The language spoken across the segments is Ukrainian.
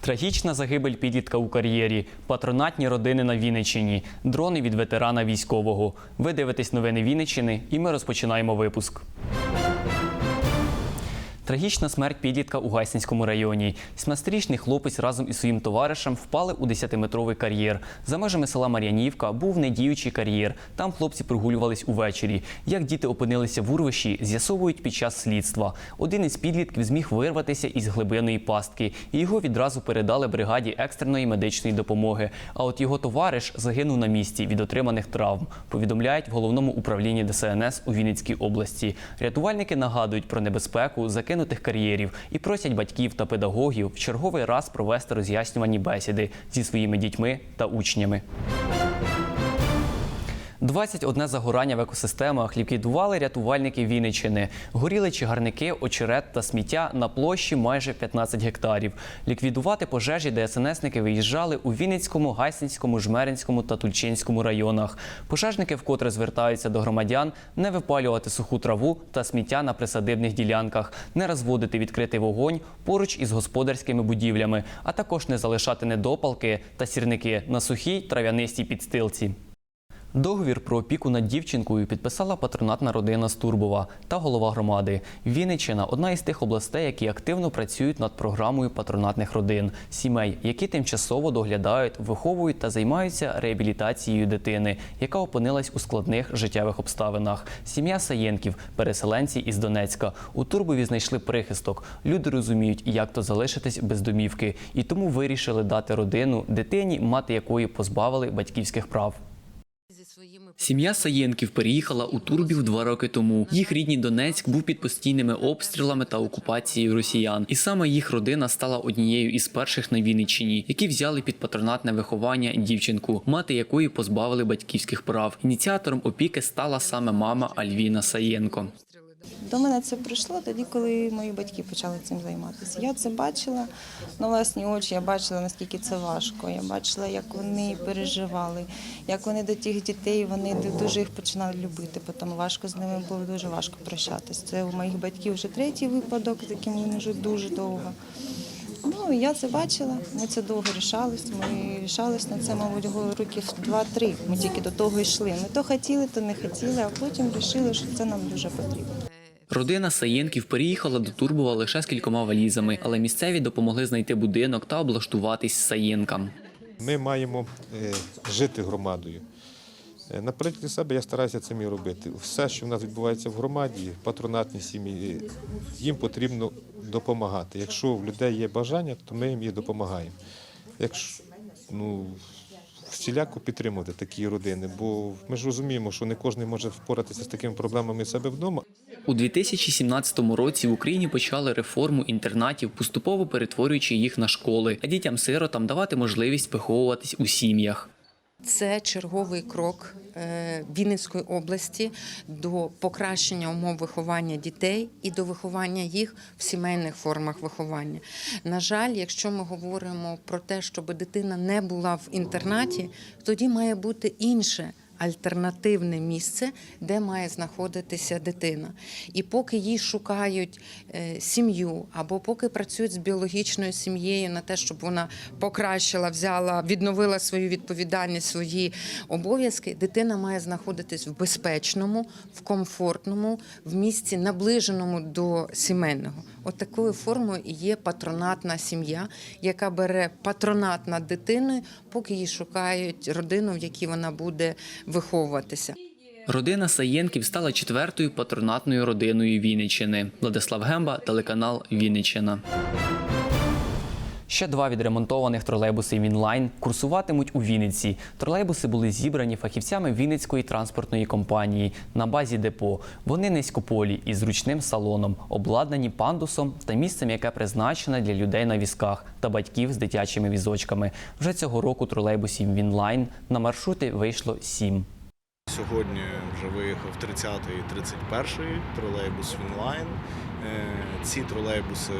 Трагічна загибель підлітка у кар'єрі, патронатні родини на Вінниччині, дрони від ветерана військового. Ви дивитесь новини Вінниччини, і ми розпочинаємо випуск. Трагічна смерть підлітка у Гайсинському районі. 17-річний хлопець разом із своїм товаришем впали у 10-метровий кар'єр. За межами села Мар'янівка був недіючий кар'єр. Там хлопці прогулювались увечері. Як діти опинилися в урвищі, з'ясовують під час слідства. Один із підлітків зміг вирватися із глибинної пастки, і його відразу передали бригаді екстреної медичної допомоги. А от його товариш загинув на місці від отриманих травм. Повідомляють в головному управлінні ДСНС у Вінницькій області. Рятувальники нагадують про небезпеку закинутих кар'єрів і просять батьків та педагогів в черговий раз провести роз'яснювані бесіди зі своїми дітьми та учнями. 21 загорання в екосистемах ліквідували рятувальники Вінниччини. Горіли чагарники, очерет та сміття на площі майже 15 гектарів. Ліквідувати пожежі ДСНСники виїжджали у Вінницькому, Гайсинському, Жмеринському та Тульчинському районах. Пожежники вкотре звертаються до громадян не випалювати суху траву та сміття на присадибних ділянках, не розводити відкритий вогонь поруч із господарськими будівлями, а також не залишати недопалки та сірники на сухій трав'янистій підстилці. Договір про опіку над дівчинкою підписала патронатна родина з Турбова та голова громади. Вінниччина – одна із тих областей, які активно працюють над програмою патронатних родин, сімей, які тимчасово доглядають, виховують та займаються реабілітацією дитини, яка опинилась у складних життєвих обставинах. Сім'я Саєнків, переселенці із Донецька, у Турбові знайшли прихисток. Люди розуміють, як то залишитись без домівки, і тому вирішили дати родину дитині, мати якої позбавили батьківських прав. Сім'я Саєнків переїхала у Турбів два роки тому. Їх рідний Донецьк був під постійними обстрілами та окупацією росіян. І саме їх родина стала однією із перших на Вінниччині, які взяли під патронатне виховання дівчинку, мати якої позбавили батьківських прав. Ініціатором опіки стала саме мама Альвіна Саєнко. До мене це прийшло тоді, коли мої батьки почали цим займатися. Я це бачила на власні очі, я бачила, наскільки це важко. Я бачила, як вони переживали, як вони до тих дітей, вони дуже їх починали любити, тому важко з ними було дуже важко прощатися. Це у моїх батьків вже третій випадок, з яким вони вже дуже довго. Ну, я це бачила, ми це довго рішались. Ми рішались на це, мабуть, років два-три. Ми тільки до того йшли. Ми то хотіли, то не хотіли, а потім вирішили, що це нам дуже потрібно. Родина Саєнків переїхала до Турбова лише з кількома валізами, але місцеві допомогли знайти будинок та облаштуватись Саєнкам. Ми маємо е, жити громадою. Е, На прикладі себе я стараюся цим і робити. Все, що в нас відбувається в громаді, патронатні сім'ї, е, їм потрібно допомагати. Якщо в людей є бажання, то ми їм і допомагаємо. Якщо ну, всіляко підтримувати такі родини, бо ми ж розуміємо, що не кожен може впоратися з такими проблемами себе вдома. У 2017 році в Україні почали реформу інтернатів, поступово перетворюючи їх на школи, а дітям-сиротам давати можливість виховуватись у сім'ях. Це черговий крок е, Вінницької області до покращення умов виховання дітей і до виховання їх в сімейних формах виховання. На жаль, якщо ми говоримо про те, щоб дитина не була в інтернаті, тоді має бути інше. Альтернативне місце, де має знаходитися дитина, і поки їй шукають е, сім'ю, або поки працюють з біологічною сім'єю на те, щоб вона покращила, взяла, відновила свою відповідальність, свої обов'язки, дитина має знаходитись в безпечному, в комфортному, в місці наближеному до сімейного. От такою формою є патронатна сім'я, яка бере патронат над дитиною, поки їй шукають родину, в якій вона буде виховуватися. Родина Саєнків стала четвертою патронатною родиною Вінниччини. Владислав Гемба, телеканал Вінниччина. Ще два відремонтованих тролейбуси Вінлайн курсуватимуть у Вінниці. Тролейбуси були зібрані фахівцями Вінницької транспортної компанії на базі депо. Вони низькополі із зручним салоном, обладнані пандусом та місцем, яке призначене для людей на візках та батьків з дитячими візочками. Вже цього року тролейбусів Вінлайн на маршрути вийшло сім. Сьогодні вже виїхав 30-й і 31-й тролейбус Вінлайн. Е, Ці тролейбуси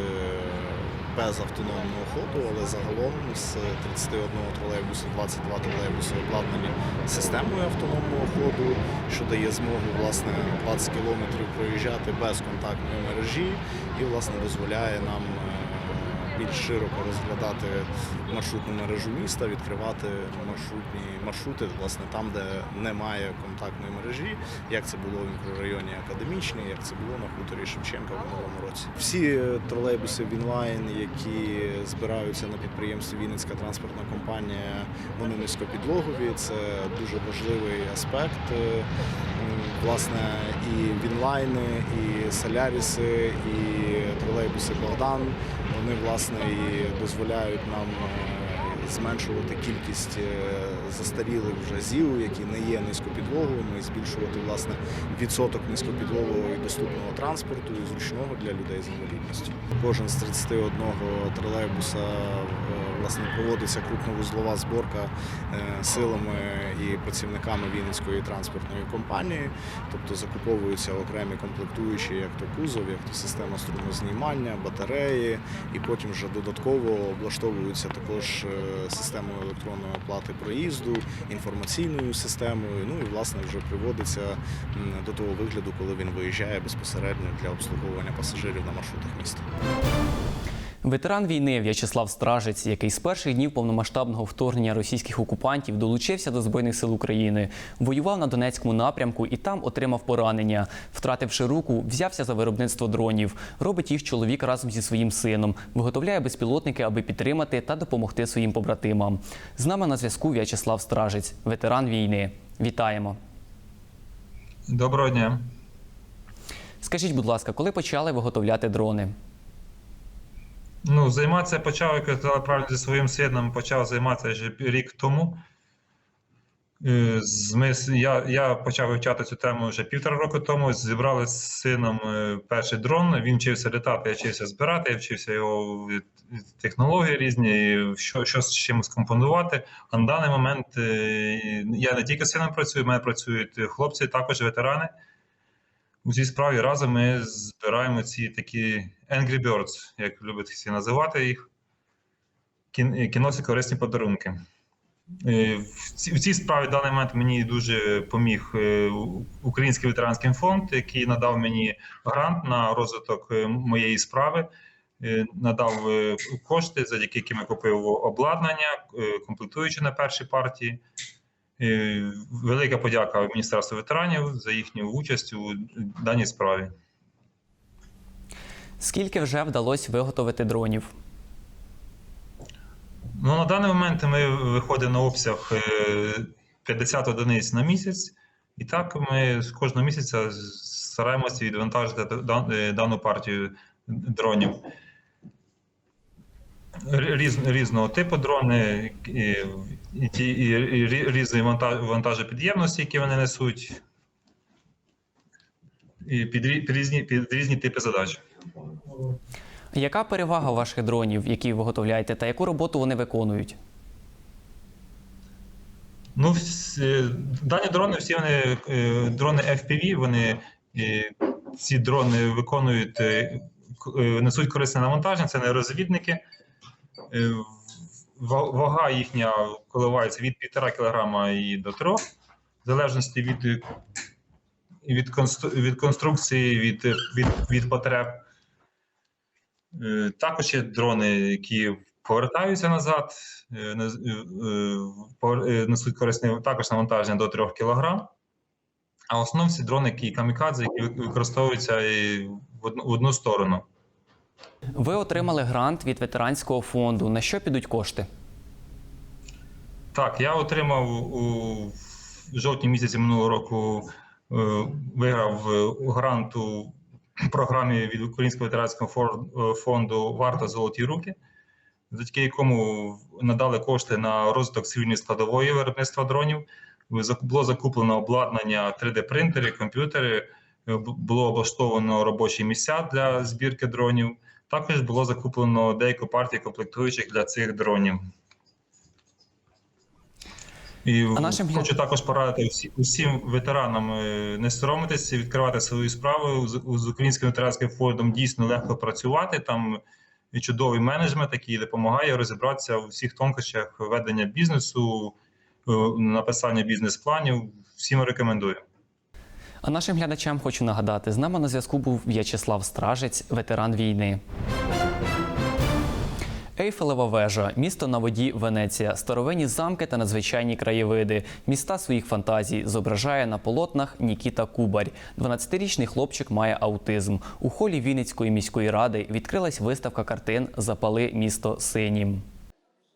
без автономного ходу, але загалом з 31 тролейбусу 22 тролейбуси обладнані системою автономного ходу, що дає змогу власне 20 кілометрів проїжджати без контактної мережі і власне дозволяє нам більш широко розглядати маршрутну мережу міста, відкривати маршрутні маршрути, власне, там, де немає контактної мережі, як це було в мікрорайоні Академічний, як це було на хуторі Шевченка в минулому році. Всі е, тролейбуси Вінлайн, які збираються на підприємстві Вінницька транспортна компанія, вони низькопідлогові. Це дуже важливий аспект. Е, Власне, і Вінлайни, і Соляріси, і тролейбуси Богдан. Вони власне і дозволяють нам е, зменшувати кількість е, застарілих вже зів, які не є низькопідлоговими, і збільшувати власне відсоток низькопідлогового і доступного транспорту і зручного для людей з інвалідністю. Кожен з 31 тролейбуса е, власне проводиться крупновузлова зборка е, силами і працівниками Вінницької транспортної компанії, тобто закуповуються окремі комплектуючі, як то кузов, як то система струмознімання, батареї, і потім вже додатково облаштовуються також е, системою електронної оплати проїзду, інформаційною системою. Ну і власне вже приводиться до того вигляду, коли він виїжджає безпосередньо для обслуговування пасажирів на маршрутах міста. Ветеран війни В'ячеслав Стражець, який з перших днів повномасштабного вторгнення російських окупантів долучився до Збройних сил України, воював на Донецькому напрямку і там отримав поранення. Втративши руку, взявся за виробництво дронів. Робить їх чоловік разом зі своїм сином, виготовляє безпілотники, аби підтримати та допомогти своїм побратимам. З нами на зв'язку В'ячеслав Стражець, ветеран війни. Вітаємо! Доброго дня. Скажіть, будь ласка, коли почали виготовляти дрони? Ну, займатися почав, як я казав зі своїм сином почав займатися вже рік тому. Е, я, я почав вивчати цю тему вже півтора року тому. Зібрали з сином е, перший дрон. Він вчився літати, я вчився збирати, я вчився його технології різні, що, що з чим скомпонувати. А на даний момент е, я не тільки з сином працюю, в мене працюють хлопці, також ветерани. У цій справі разом ми збираємо ці такі Angry Birds, як люблять всі називати їх. Кін- Кіносі корисні подарунки. Е, В цій, справі в даний момент мені дуже поміг е, Український ветеранський фонд, який надав мені грант на розвиток е, моєї справи. Е, Надав е, кошти, завдяки яким я купив обладнання, е, комплектуючи на першій партії. Е, Велика подяка Міністерству ветеранів за їхню участь у даній справі. Скільки вже вдалося виготовити дронів? Ну, на даний момент ми виходимо на обсяг е, 50 одиниць на місяць, і так ми з кожного місяця стараємося відвантажити е, дану партію дронів. Різ, різного типу дрони, і, ті- і, і рі- різної ванта- які вони несуть, і під, під, різні, під різні типи задач. Яка перевага ваших дронів, які ви виготовляєте, та яку роботу вони виконують? Ну, всі, дані дрони, всі вони е, дрони FPV, вони е, ці дрони виконують, е, е, несуть корисне навантаження, це не розвідники. Ва- Вага їхня коливається від 1,5 кг і до 3 в залежності від, від, від конструкції, від, від, від потреб. Е, Також є дрони, які повертаються назад, е, е, несуть корисне також навантаження до 3 кг. А в основному всі дрони, які камікадзе, які використовуються в одну сторону. Ви отримали грант від ветеранського фонду. На що підуть кошти? Так, я отримав у жовтні місяці минулого року, е, виграв е, грант у програмі від Українського ветеранського е, фонду Варта Золоті руки, завдяки якому надали кошти на розвиток цивільної складової виробництва дронів. Було закуплено обладнання 3D-принтери, комп'ютери, е, було облаштовано робочі місця для збірки дронів. Також було закуплено деяку партію комплектуючих для цих дронів. І А нашим хочу також порадити всі, усім ветеранам е, не соромитися, відкривати свою справу з, з українським ветеранським фондом дійсно легко працювати. Там чудовий менеджмент, який допомагає розібратися у всіх тонкощах ведення бізнесу, написання бізнес-планів. Всім рекомендую. А нашим глядачам хочу нагадати: з нами на зв'язку був В'ячеслав Стражець, ветеран війни. Ейфелева вежа, місто на воді Венеція, старовинні замки та надзвичайні краєвиди. Міста своїх фантазій зображає на полотнах Нікіта Кубарь. 12-річний хлопчик має аутизм. У холі Вінницької міської ради відкрилась виставка картин Запали місто синім.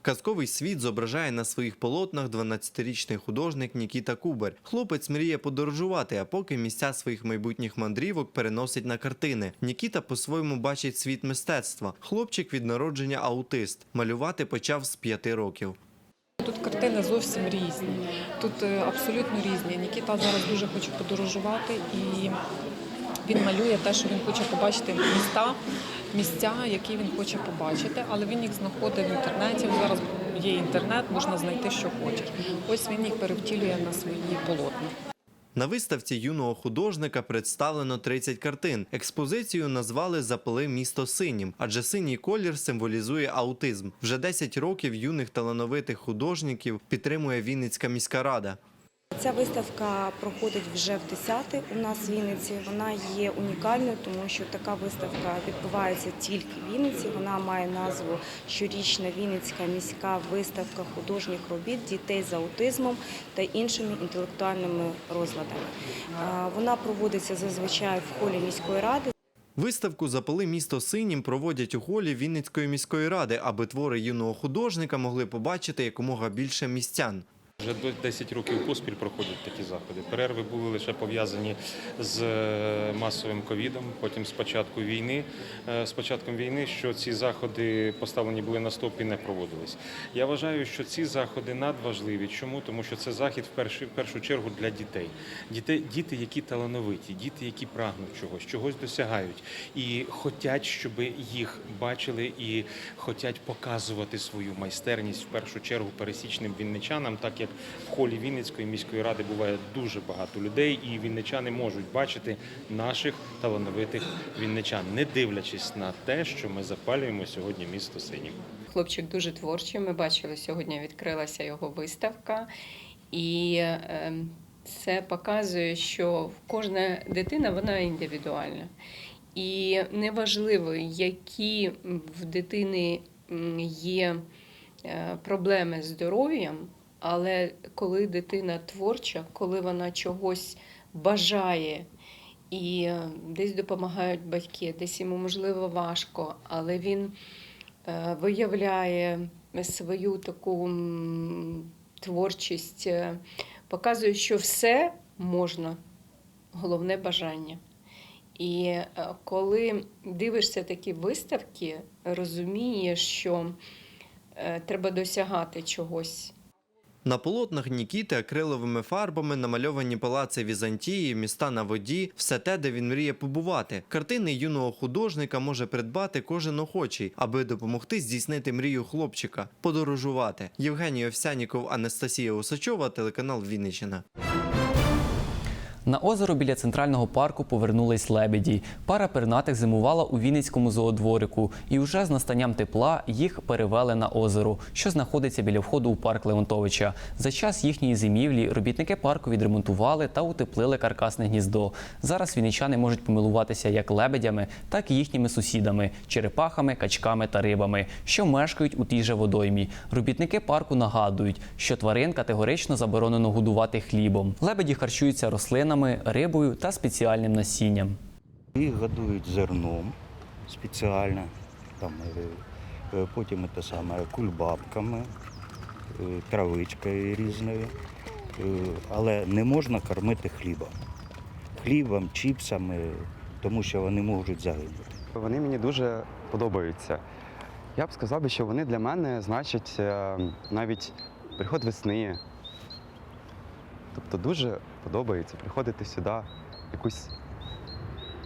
Казковий світ зображає на своїх полотнах 12-річний художник Нікіта Кубер. Хлопець мріє подорожувати, а поки місця своїх майбутніх мандрівок переносить на картини. Нікіта по-своєму бачить світ мистецтва. Хлопчик від народження аутист. Малювати почав з п'яти років. Тут картини зовсім різні. Тут е, абсолютно різні. Нікіта зараз дуже хоче подорожувати і він малює те, що він хоче побачити міста, місця, які він хоче побачити, але він їх знаходить в інтернеті. Зараз є інтернет, можна знайти, що хочеш. Ось він їх перевтілює на свої полотна. На виставці юного художника представлено 30 картин. Експозицію назвали Запали місто синім, адже синій колір символізує аутизм. Вже 10 років юних талановитих художників підтримує Вінницька міська рада. Ця виставка проходить вже в 10-те у нас в Вінниці. Вона є унікальною, тому що така виставка відбувається тільки в Вінниці. Вона має назву Щорічна Вінницька міська виставка художніх робіт дітей з аутизмом та іншими інтелектуальними розладами. Вона проводиться зазвичай в холі міської ради. Виставку Запали місто синім проводять у холі Вінницької міської ради, аби твори юного художника могли побачити якомога більше містян. Вже до 10 років поспіль проходять такі заходи. Перерви були лише пов'язані з е, масовим ковідом, потім з початку війни. Е, З початком війни, що ці заходи поставлені були на стоп і не проводились. Я вважаю, що ці заходи надважливі. Чому? Тому що це захід в першу, в першу чергу для дітей. Дітей, діти, які талановиті, діти, які прагнуть чогось, чогось досягають і хочуть, щоб їх бачили і хочуть показувати свою майстерність в першу чергу пересічним вінничанам, так як в холі Вінницької міської ради буває дуже багато людей, і вінничани можуть бачити наших талановитих вінничан, не дивлячись на те, що ми запалюємо сьогодні місто синім. Хлопчик дуже творчий. Ми бачили сьогодні, відкрилася його виставка, і ем, це показує, що кожна дитина вона індивідуальна. І неважливо, які в дитини є е, проблеми з здоров'ям, але коли дитина творча, коли вона чогось бажає і е, десь допомагають батьки, десь йому можливо важко, але він е, виявляє свою таку творчість, е, показує, що все можна, головне бажання. І коли дивишся такі виставки, розумієш, що треба досягати чогось. На полотнах Нікіти акриловими фарбами намальовані палаци Візантії, міста на воді, все те, де він мріє побувати. Картини юного художника може придбати кожен охочий, аби допомогти здійснити мрію хлопчика подорожувати. Євгеній Овсяніков, Анастасія Усачова, телеканал Вінниччина. На озеро біля центрального парку повернулись лебеді. Пара пернатих зимувала у Вінницькому зоодворику, і вже з настанням тепла їх перевели на озеро, що знаходиться біля входу у парк Леонтовича. За час їхньої зимівлі робітники парку відремонтували та утеплили каркасне гніздо. Зараз вінничани можуть помилуватися як лебедями, так і їхніми сусідами черепахами, качками та рибами, що мешкають у тій же водоймі. Робітники парку нагадують, що тварин категорично заборонено годувати хлібом. Лебеді харчуються рослинами, рибою та спеціальним насінням. Їх годують зерном спеціально, там, е, е, потім те саме кульбабками, е, травичкою різною. Але не можна кормити хлібом. Хлібом, чіпсами, тому що вони можуть загинути. Вони мені дуже подобаються. Я б сказав що вони для мене значать навіть приход весни. Тобто дуже подобається, приходити сюди, якусь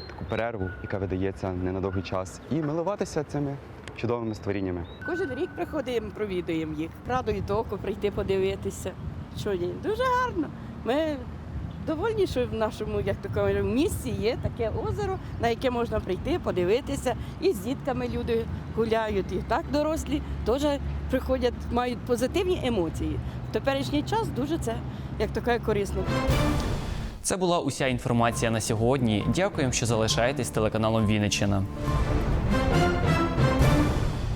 таку перерву, яка видається не на довгий час, і милуватися цими чудовими створіннями. Кожен рік приходимо, провідуємо їх. Радують око прийти подивитися, що є. Дуже гарно. Ми довольні, що в нашому, як то кажуть, місці є таке озеро, на яке можна прийти, подивитися. І з дітками люди гуляють, і так дорослі теж приходять, мають позитивні емоції. В теперішній час дуже це як таке корисне. Це була уся інформація на сьогодні. Дякуємо, що залишаєтесь телеканалом Вінниччина.